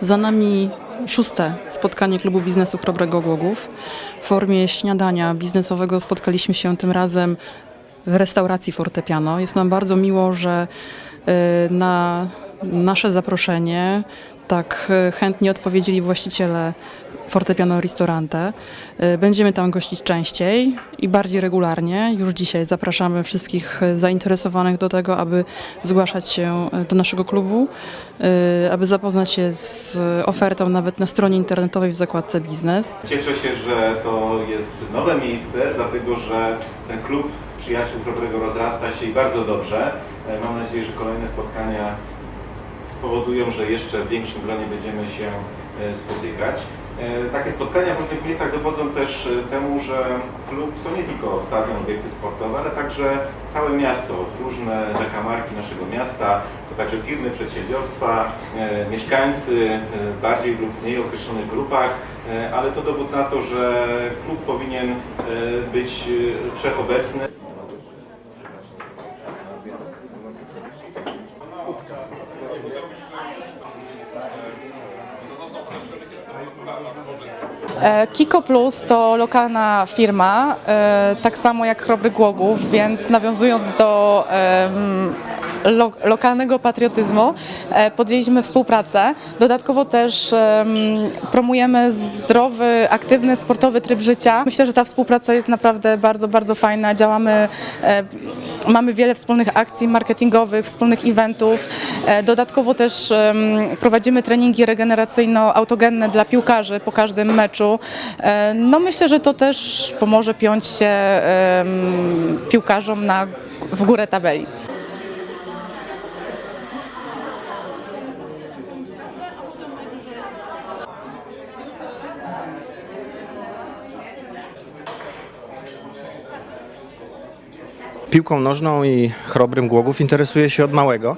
Za nami szóste spotkanie klubu biznesu Chrobrego Głogów. W formie śniadania biznesowego spotkaliśmy się tym razem w restauracji Fortepiano. Jest nam bardzo miło, że y, na nasze zaproszenie tak y, chętnie odpowiedzieli właściciele Fortepiano Ristorante. Y, Będziemy tam gościć częściej i bardziej regularnie. Już dzisiaj zapraszamy wszystkich y, zainteresowanych do tego, aby zgłaszać się do naszego klubu, aby zapoznać się z ofertą nawet na stronie internetowej w zakładce biznes. Cieszę się, że to jest nowe miejsce, dlatego że ten klub przyjaciół Chrobrego rozrasta się i bardzo dobrze. E, Mam nadzieję, że kolejne spotkania spowodują, że jeszcze w większym gronie będziemy się e, spotykać. E, Takie spotkania w różnych miejscach dowodzą też e, temu, że klub to nie tylko stadion, obiekty sportowe, ale także całe miasto, różne zakamarki naszego miasta, to także firmy, przedsiębiorstwa, mieszkańcy e, bardziej lub mniej określonych grupach, ale to dowód na to, że klub powinien być wszechobecny. Kiko Plus to lokalna firma, e, tak samo jak Chrobry Głogów, więc nawiązując do lo, lokalnego patriotyzmu, e, podjęliśmy współpracę. Dodatkowo też em, promujemy zdrowy, aktywny, sportowy tryb życia. Myślę, że ta współpraca jest naprawdę bardzo, bardzo fajna. Działamy, e, mamy wiele wspólnych akcji marketingowych, wspólnych eventów. E, Dodatkowo też prowadzimy treningi regeneracyjno-autogenne dla piłkarzy po każdym meczu. No myślę, że to też pomoże piąć się piłkarzom na, w górę tabeli. Piłką nożną i chrobrym Głogów interesuję się od małego.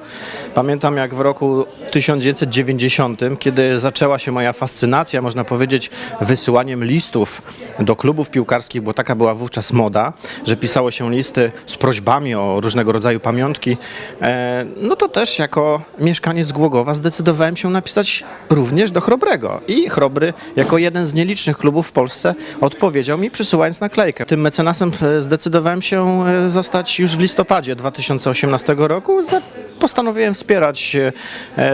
Pamiętam jak w roku 1990, kiedy zaczęła się moja fascynacja, można powiedzieć, wysyłaniem listów do klubów piłkarskich, bo taka była wówczas moda, że pisało się listy z prośbami o różnego rodzaju pamiątki. E, no to też jako mieszkaniec Głogowa zdecydowałem się napisać również do Chrobrego. I Chrobry, jako jeden z nielicznych klubów w Polsce, odpowiedział mi przysyłając naklejkę. Tym mecenasem e, zdecydowałem się e, zostać już w listopadzie 2018 roku. Postanowiłem wspierać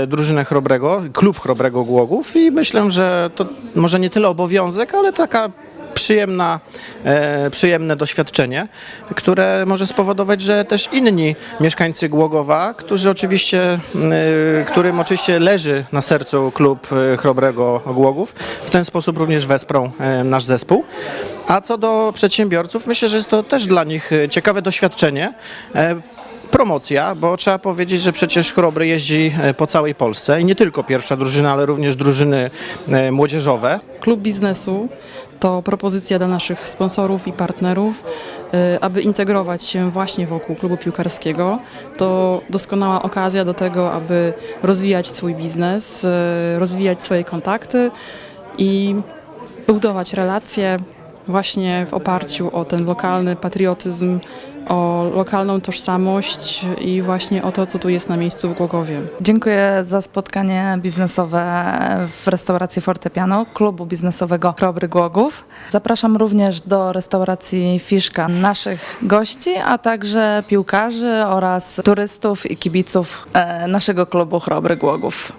drużynę Chrobrego, klub Chrobrego Głogów i myślę, że to może nie tyle obowiązek, ale taka przyjemna, e, przyjemne doświadczenie, które może spowodować, że też inni mieszkańcy Głogowa, którzy oczywiście, e, którym oczywiście leży na sercu klub e, Chrobrego Głogów, w ten sposób również wesprą e, nasz zespół. A co do przedsiębiorców, myślę, że jest to też dla nich e, ciekawe doświadczenie. E, Promocja, bo trzeba powiedzieć, że przecież Chrobry jeździ e, po całej Polsce i nie tylko pierwsza drużyna, ale również drużyny e, młodzieżowe. Klub biznesu to propozycja dla naszych sponsorów i partnerów, y, aby integrować się właśnie wokół klubu piłkarskiego. To doskonała okazja do tego, aby rozwijać swój biznes, rozwijać swoje kontakty i budować relacje właśnie w oparciu o ten lokalny patriotyzm, o lokalną tożsamość i właśnie o to, co tu jest na miejscu w Głogowie. Dziękuję za spotkanie biznesowe w restauracji Fortepiano, klubu biznesowego Chrobry Głogów. Zapraszam również do restauracji Fiszka naszych gości, a także piłkarzy oraz turystów i kibiców e, naszego klubu Chrobry Głogów.